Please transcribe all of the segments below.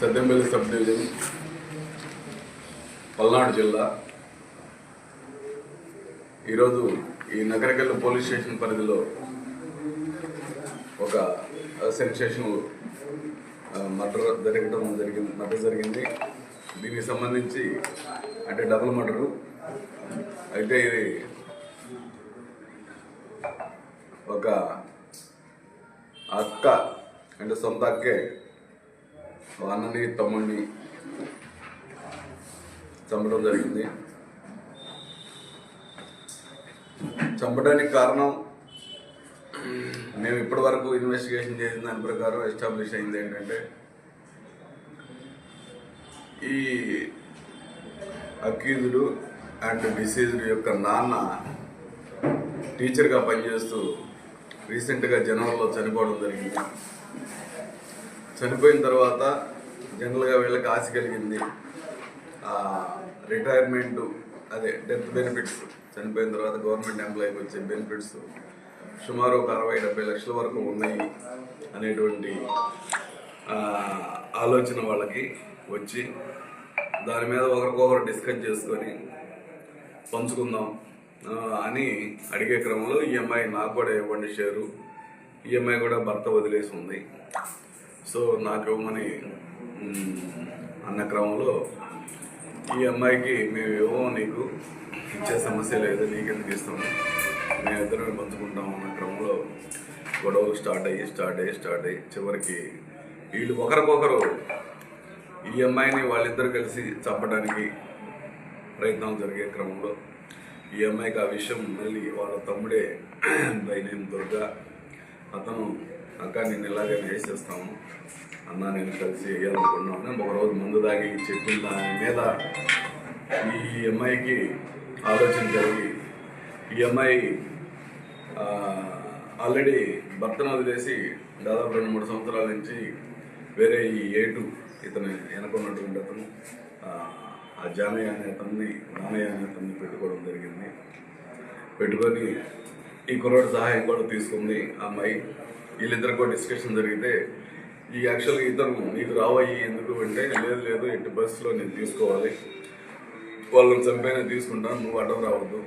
సద్దెంపల్లి sub division Palnadu జిల్లా. ఈరోజు ఈ నగరకల్లు పోలీస్ స్టేషన్ పరిధిలో ఒక సెన్సేషన్ మర్డర్ జరగడం జరిగింది మర్డర్ జరిగింది. దీనికి సంబంధించి అంటే డబుల్ మర్డరు. అయితే ఇది ఒక అక్క అంటే సొంత అక్కే సో అన్నని తమ్ముడిని చంపడం జరిగింది. చంపడానికి కారణం మేము ఇప్పటి వరకు ఇన్వెస్టిగేషన్ చేసిన దాని ప్రకారం ఎస్టాబ్లిష్ అయింది ఏంటంటే ఈ అక్యూజుడు అండ్ డిసీజ్డ్ యొక్క నాన్న టీచర్గా పనిచేస్తూ రీసెంట్గా జనవరిలో చనిపోవడం జరిగింది. చనిపోయిన తర్వాత జనరల్గా వీళ్ళకి ఆశ కలిగింది రిటైర్మెంట్ అదే డెత్ బెనిఫిట్స్ చనిపోయిన తర్వాత గవర్నమెంట్ ఎంప్లాయీకి వచ్చే బెనిఫిట్స్ సుమారు ఒక అరవై డెబ్బై లక్షల వరకు ఉన్నాయి అనేటువంటి ఆలోచన వాళ్ళకి వచ్చి దాని మీద ఒకరికొకరు డిస్కస్ చేసుకొని పంచుకుందాం అని అడిగే క్రమంలో ఈఎంఐ నాకు కూడా ఇవ్వండి షేరు. ఈఎంఐ కూడా భర్త వదిలేసి ఉంది. సో నాకు ఇవ్వమని అన్న క్రమంలో ఈ అమ్మాయికి మేము ఇవ్వము నీకు ఇచ్చే సమస్య లేదు నీకెందుకు ఇస్తాము. మేమిద్దరం పంచుకుంటాం అన్న క్రమంలో గొడవలు స్టార్ట్ అయ్యి స్టార్ట్ అయ్యి స్టార్ట్ అయ్యి చివరికి వీళ్ళు ఒకరికొకరు ఈ అమ్మాయిని వాళ్ళిద్దరు కలిసి చంపడానికి ప్రయత్నం జరిగే క్రమంలో ఈ అమ్మాయికి ఆ విషయం మళ్ళీ వాళ్ళ తమ్ముడే బైనేం దుర్గా. అతను అక్క నేను ఇలాగే చేసేస్తాము అన్న నేను కలిసి వేయాలనుకున్నాను ఒక రోజు ముందు దాగి చెప్పిన దాని మీద ఈ అమ్మాయికి ఆలోచన జరిగి ఈ అమ్మాయి ఆల్రెడీ భర్తను వదిలేసి దాదాపు రెండు మూడు సంవత్సరాల నుంచి వేరే ఈ ఏటు ఇతను వెనకున్నటువంటి అతను ఆ, జానయ్య అనే అతన్ని నానయ్య అనే అతన్ని పెట్టుకోవడం జరిగింది. పెట్టుకొని ఈ కుర్రాడు సహాయం కూడా తీసుకుంది. ఆ అమ్మాయి వీళ్ళిద్దరు కూడా డిస్కషన్ జరిగితే ఈ యాక్చువల్గా ఇద్దరు నీకు రావయ్యి ఎందుకు అంటే లేదు లేదు ఎట్టి బస్సులో నేను తీసుకోవాలి. వాళ్ళని చంపైనా తీసుకుంటాను నువ్వు అడ్డం రావద్దు.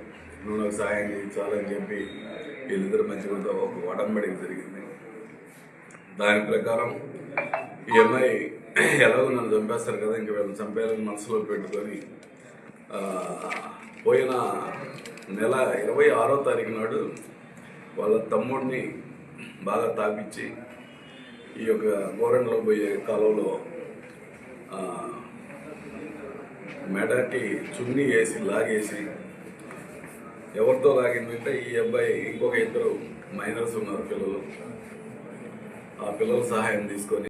నువ్వు నాకు సహాయం చేయించాలని చెప్పి వీళ్ళిద్దరు మంచిగా ఒక వడంబడికి జరిగింది. దాని ప్రకారం ఈ అమ్మాయి ఎలాగో నన్ను చంపేస్తారు కదా ఇంక వీళ్ళని చంపేయాలని మనసులో పెట్టుకొని పోయిన నెల ఇరవై ఆరో తారీఖు నాడు వాళ్ళ తమ్ముడిని బాగా తాపించి ఈ యొక్క గోరంలో పోయే కాలంలో మెడకి చున్నీ వేసి లాగేసి ఎవరితో లాగిందంటే ఈ అబ్బాయి ఇంకొక ఇద్దరు మైనర్స్ ఉన్నారు పిల్లలు. ఆ పిల్లల సహాయం తీసుకొని